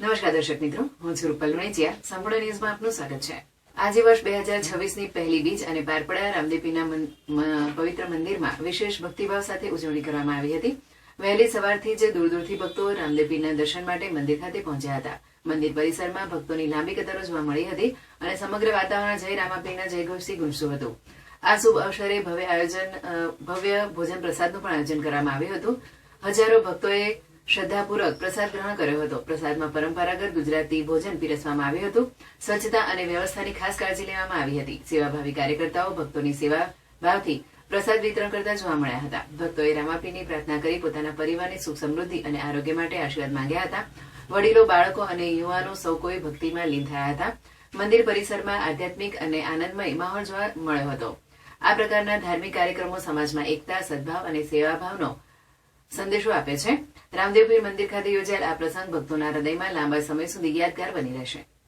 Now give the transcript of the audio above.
નમસ્કાર દર્શક મિત્રો, હું છું રૂપલ લુણેચિયા. સંપૂર્ણ ન્યૂઝમાં આપનું સ્વાગત છે. આજે વર્ષ બે હજાર છવ્વીસની પહેલી બીજ અને બારપડા રામદેવીના મન- પવિત્ર મંદિરમાં વિશેષ ભક્તિભાવ સાથે ઉજવણી કરવામાં આવી હતી. વહેલી સવારથી જ દૂર દૂરથી ભક્તો રામદેવીના દર્શન માટે મંદિર ખાતે પહોંચ્યા હતા. મંદિર પરિસરમાં ભક્તોની લાંબી કતારો જોવા મળી હતી અને સમગ્ર વાતાવરણ જય રામાપીના જયઘોષથી ગુંજતું હતું. આ શુભ અવસરે ભવ્ય આયોજન ભવ્ય ભોજન પ્રસાદનું પણ આયોજન કરવામાં આવ્યું હતું. હજારો ભક્તોએ શ્રદ્ધાપૂર્વક પ્રસાદ ગ્રહણ કર્યો હતો. પ્રસાદમાં પરંપરાગત ગુજરાતી ભોજન પીરસવામાં આવ્યું હતું. સ્વચ્છતા અને વ્યવસ્થાની ખાસ કાળજી લેવામાં આવી હતી. સેવાભાવી કાર્યકર્તાઓ ભક્તોની સેવા ભાવથી પ્રસાદ વિતરણ કરતા જોવા મળ્યા હતા. ભક્તોએ રામાપીની પ્રાર્થના કરી પોતાના પરિવારની સુખ સમૃદ્ધિ અને આરોગ્ય માટે આશીર્વાદ માંગ્યા હતા. વડીલો, બાળકો અને યુવાનો સૌ કોઈ ભક્તિમાં લીન થયા હતા. મંદિર પરિસરમાં આધ્યાત્મિક અને આનંદમય માહોલ જોવા મળ્યો હતો. આ પ્રકારના ધાર્મિક કાર્યક્રમો સમાજમાં એકતા, સદભાવ અને સેવાભાવનો સંદેશો આપે છે. રામદેવપીર મંદિર ખાતે યોજાયેલ આ પ્રસંગ ભક્તોના હૃદયમાં લાંબા સમય સુધી યાદગાર બની રહેશે.